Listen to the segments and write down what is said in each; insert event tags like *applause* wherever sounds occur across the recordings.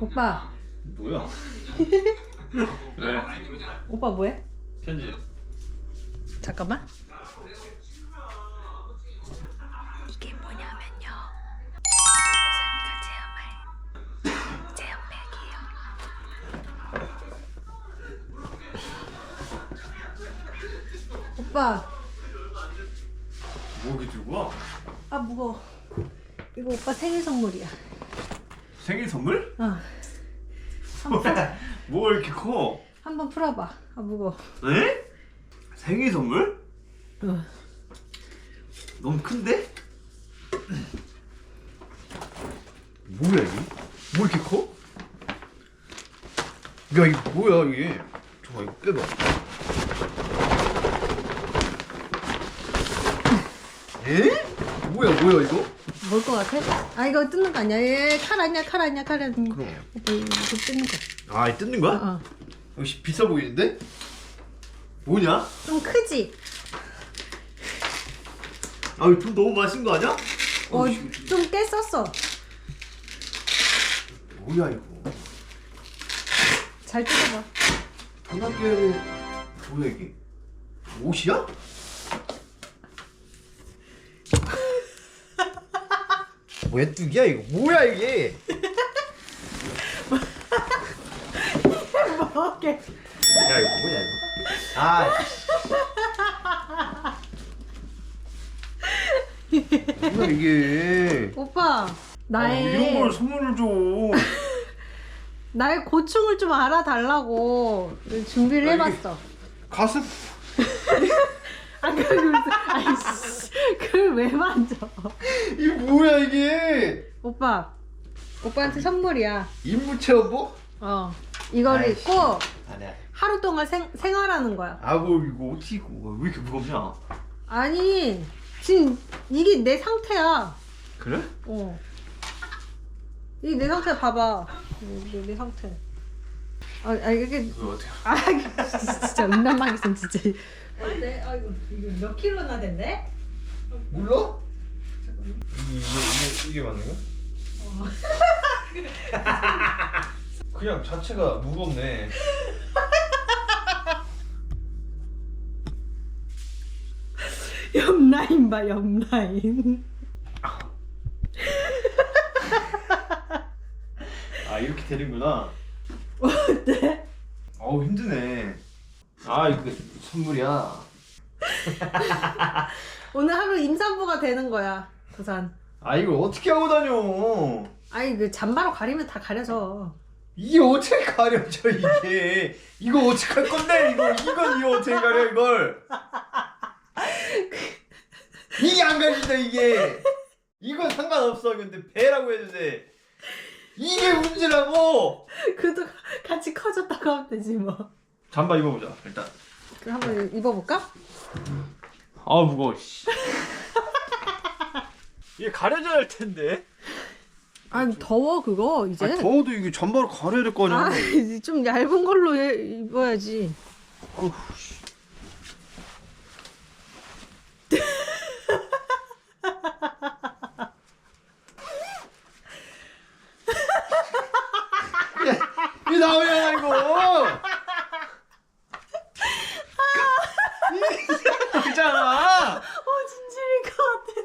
오빠, 뭐야? 왜? *laughs* 오빠 뭐해? 편지. 잠깐만. 이게 뭐냐면요. 우선이가 체험할 체험백이에요. 오빠, 뭐 이렇게 들고 와? 아 무거워. 이거 오빠 생일 선물이야. 생일 선물? 어. 뭐가 이렇게 커? 한번 풀어봐. 아 무거워. 에? 생일 선물? 어. 너무 큰데? 뭐야 이게? 뭐 이렇게 커? 야 이거 뭐야 이게? 잠깐 이거 빼봐. 에? 뭐야 뭐야 이거? 뭘 것 같아? 아 이거 뜯는 거 아니야? 얘 칼 아니야? 칼 아니야? 칼 아니야? 그럼. 오빠 이거 뜯는 거. 아, 이 뜯는 거야? 어, 어. 역시 비싸 보이는데? 뭐냐? 좀 크지? 아, 이거 돈 너무 마신 거 아니야? 어, 어, 좀꽤 썼어. 뭐야 이거? 잘 뜯어봐. 전학교에 뭐야 이게? 옷이야? 왜뚝이야 이거? 뭐야 이게? *laughs* 먹게. 야 이거 뭐냐 이거? 아. 씨. 뭐야 이게? *laughs* 오빠, 아, 나의 이런 걸 선물을 줘. *laughs* 나의 고충을 좀 알아달라고 준비를 해봤어. 가슴 아, 아이씨, 그걸 왜 만져? 이게 뭐야 이게? 오빠, 오빠한테 선물이야. 인물 체험복? 어, 이거를 아이씨. 입고 아니야. 하루 동안 생, 생활하는 거야. 아뭐 이거 어떻게 입고 왜 이렇게 무겁냐? 아니, 지금 이게 내 상태야. 그래? 어. 이게 내 상태 봐봐. 이게 내 상태. 아, 아 이게 이거 어떻게? 아 진짜 음란마귀선 진짜. 어때? 아 이거 이거 몇 킬로나 된대? 몰라? 이게 이게 이게 맞는 거야? *laughs* 그냥 자체가 무겁네. *laughs* 옆라인 봐 옆라인. 아 이렇게 되는구나. *laughs* 어때? 어우 힘드네. 아 이거 선물이야. *laughs* 오늘 하루 임산부가 되는 거야 부산. 아 이걸 어떻게 하고 다녀? 아니 그 잠바로 가리면 다 가려져. 이게 어떻게 가려져 이게? 이거 어떻게 할 건데 이거 이건 이거 어떻게 가려 이걸? 이게 안 가린다 이게. 이건 상관없어 근데 배라고 해도 돼. 이게 문제라고. 그도 같이 커졌다고 하면 되지 뭐. 잠바 입어보자 일단. 그럼 한번 입어볼까? 아 무거워. 씨. *laughs* 이게 가려져야 할 텐데. 아니 더워 그거 이제. 아, 더워도 이게 잠바로 가려야 될 거 아니야. 아, *laughs* 좀 얇은 걸로 해, 입어야지. 어후, 씨. 이 나오냐 이거? 이잖아. 어 진실일 것 같아.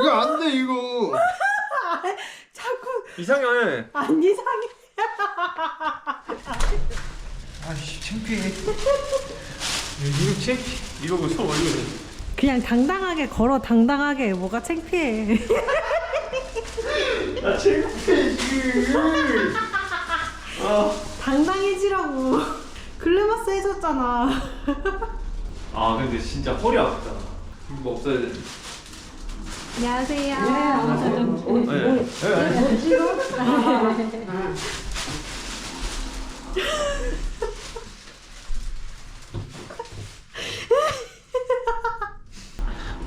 이거 안 돼 이거. *laughs* 자꾸 이상해. 안 이상해. 아씨 창피해. 이거 창피. 이거 무서워 이거. 그냥 당당하게 걸어 당당하게 뭐가 창피해. 나 창피해 지금. 아. 당당해지라고. 글래머스 해줬잖아. 아 근데 진짜 허리 아프다. 이거 없어야 돼. 안녕하세요. 네. 네.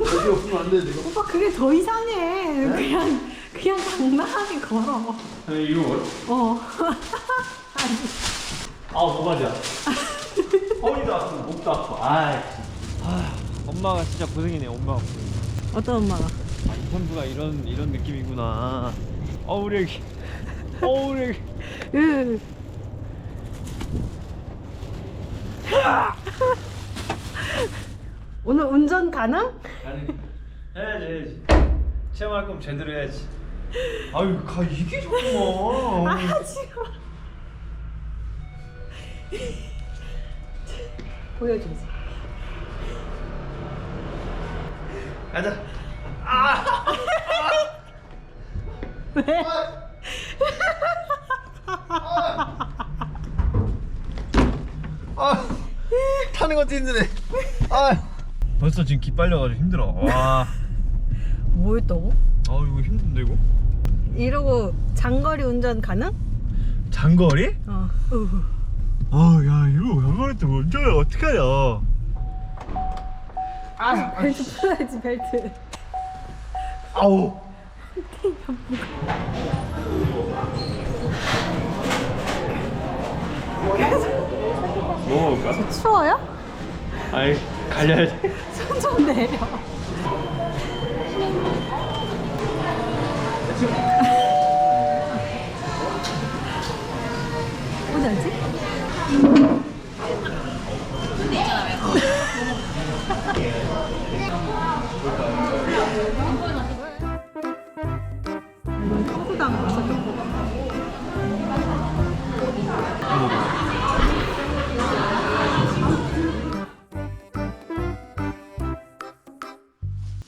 여기 없으면 안 돼, 이거. 오빠 그게 더 이상해. 그냥 그냥 당당하게 걸어. 아니, 이거 뭐야? 어. 아, 뭐가지야. 허리도 아프고, 목도 아파. 아이. 아, 엄마가 진짜 고생이네, 엄마가. 어떤 엄마가? 남편부가 이런 이런 느낌이구나. 어 우리 애기. 어 우리 애기. 으. 오늘 운전 가능? 아니 해야지 해야지. 체험할 거면 제대로 해야지. 아유 가 이게. 아 지금 보여주세요. 가자. 왜? 아 타는 것도 힘드네. 아 벌써 지금 기 빨려가지고 힘들어. 와. 뭐 했다고? 아 이거 힘든데 이거? 이러고 장거리 운전 가능? 장거리? 어. 으. 아야 이거 장거리 때 먼저 어떡하냐? 아 벨트 풀어야지 벨트. 아우. 뭐 가서 추워요? 아이 갈려야 돼. 손 좀 내려. 어디 앉지?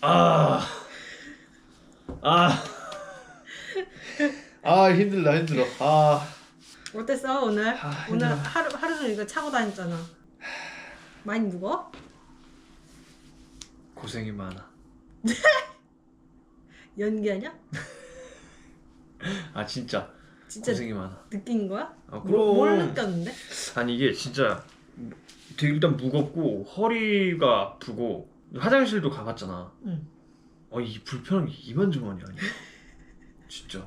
아. 아. 아 힘들다 힘들어. 아. 어땠어 오늘? 아, 오늘 힘들어. 하루 하루 종일 이거 차고 다녔잖아. 많이 무거? 고생이 많아. *laughs* 연기하냐? 아 진짜 진짜 고생이 많아. 느낀 거야? 아, 뭐, 그럼. 뭘 느꼈는데? 아니 이게 진짜 되게 일단 무겁고 허리가 아프고 화장실도 가봤잖아. 응. 어 이 불편한 게 이만저만이 아니야. *laughs* 진짜.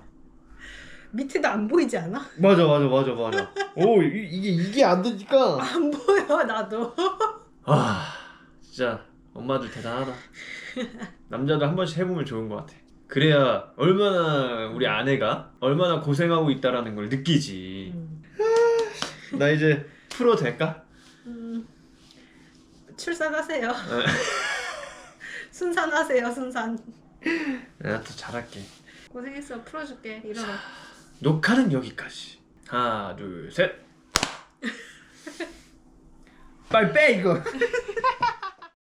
밑에도 안 보이지 않아? 맞아 맞아 맞아 맞아. 오 이, 이게 이게 안 되니까. 안 보여 나도. 아 진짜 엄마들 대단하다. 남자도 한 번씩 해보면 좋은 것 같아. 그래야 얼마나 우리 아내가 얼마나 고생하고 있다라는 걸 느끼지. 음. 나 이제 프로 될까? 음, 출산하세요. 순산하세요 순산. 내가 더 잘할게. 고생했어 풀어줄게 일어나. 녹화는 여기까지. 하나 둘 셋. *laughs* 빨리 빼 이거. *laughs*